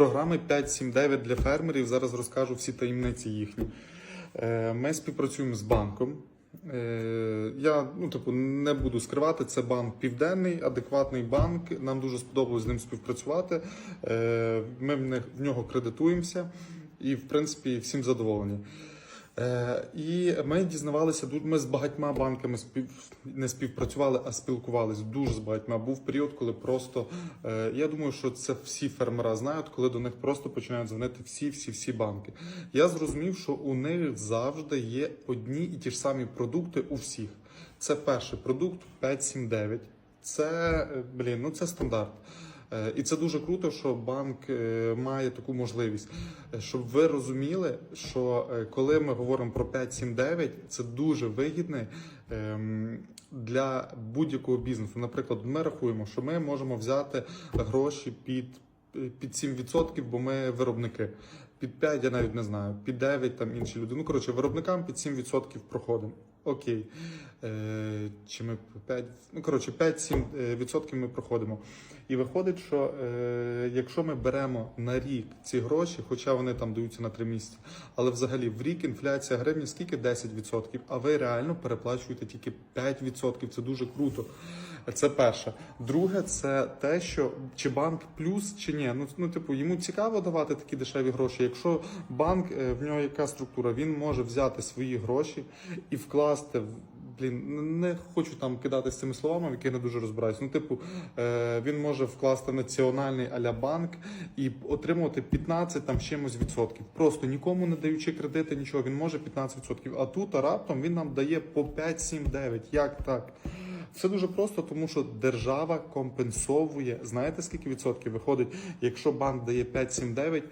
програми 579 для фермерів. Зараз розкажу всі таємниці їхні. Е, Ми співпрацюємо з банком. Е, Я ну, типу, не буду скривати, це банк південний, адекватний банк. Нам дуже сподобалось з ним співпрацювати. Е, Ми в нього кредитуємося і, в принципі, всім задоволені. Е, І ми дізнавалися, ми з багатьма банками спів, не співпрацювали, а спілкувалися дуже з багатьма. Був період, коли просто е, я думаю, що це всі фермера знають, коли до них просто починають дзвонити всі, всі, всі банки. Я зрозумів, що у них завжди є одні і ті ж самі продукти у всіх. Це перший продукт 579. Це е, блін, ну це стандарт. Е, І це дуже круто, що банк е, має таку можливість, Е, щоб ви розуміли, що коли ми говоримо про 579, це дуже вигідне ем, для будь-якого бізнесу. Наприклад, ми рахуємо, що ми можемо взяти гроші під, під 7%, бо ми виробники. Під 5 я навіть не знаю, під 9 там інші люди. Ну коротше, виробникам під 7% проходимо. Окей. Е, чи ми 5, ну коротше, 5-7% ми проходимо. І виходить, що е, якщо ми беремо на рік ці гроші, хоча вони там даються на 3 місяці, але взагалі в рік інфляція гривні скільки 10%, а ви реально переплачуєте тільки 5%. Це дуже круто. Це перше. Друге, це те, що чи банк плюс, чи ні. Ну, ну типу, йому цікаво давати такі дешеві гроші. Якщо банк е, в нього яка структура, він може взяти свої гроші і вкласти в. Блін, не хочу там кидатися цими словами, в яких не дуже розбираюсь. Ну, типу, е, він може вкласти національний аля банк і отримувати 15 там чимось відсотків. Просто нікому не даючи кредити, нічого, він може 15 відсотків. А тут а раптом він нам дає по 5, 7, 9. Як так? Все дуже просто, тому що держава компенсовує. Знаєте, скільки відсотків виходить? Якщо банк дає 5-7-9,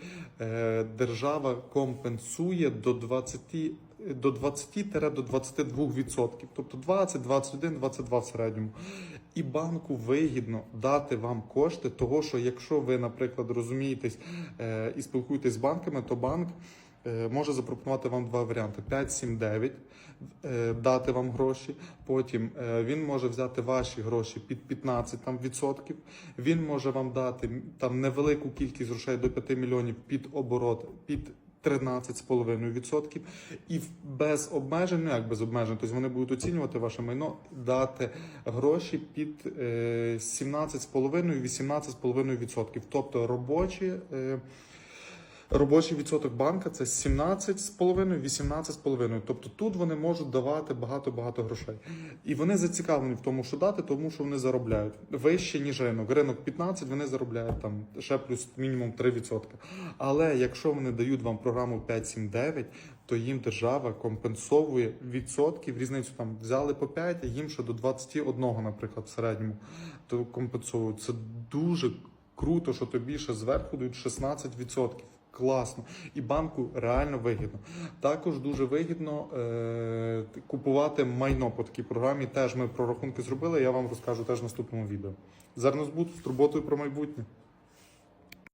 е, держава компенсує до 20 до 20 до 22 відсотків, тобто 20, 21, 22 в середньому. І банку вигідно дати вам кошти, того що якщо ви, наприклад, розумієтесь е, і спілкуєтесь з банками, то банк е, може запропонувати вам два варіанти: 5, 7, 9, е, дати вам гроші. Потім е, він може взяти ваші гроші під 15 там, відсотків. Він може вам дати там невелику кількість грошей до 5 мільйонів під оборот, під 13,5% і без обмежень, ну як без обмежень, тобто вони будуть оцінювати ваше майно, дати гроші під е, 17,5-18,5%. Тобто робочі. Робочий відсоток банка це 17,5-18,5. Тобто тут вони можуть давати багато-багато грошей. І вони зацікавлені в тому, що дати, тому що вони заробляють вище, ніж ринок. Ринок 15, вони заробляють там ще плюс мінімум 3%. Але якщо вони дають вам програму 5-7-9, то їм держава компенсовує відсотків, різницю там взяли по 5, а їм ще до 21, наприклад, в середньому, то компенсують. Це дуже круто, що тобі ще зверху дають 16%. Класно. І банку реально вигідно. Також дуже вигідно е- купувати майно по такій програмі. Теж ми прорахунки зробили. Я вам розкажу теж в наступному відео. Зернозбут з турботою про майбутнє.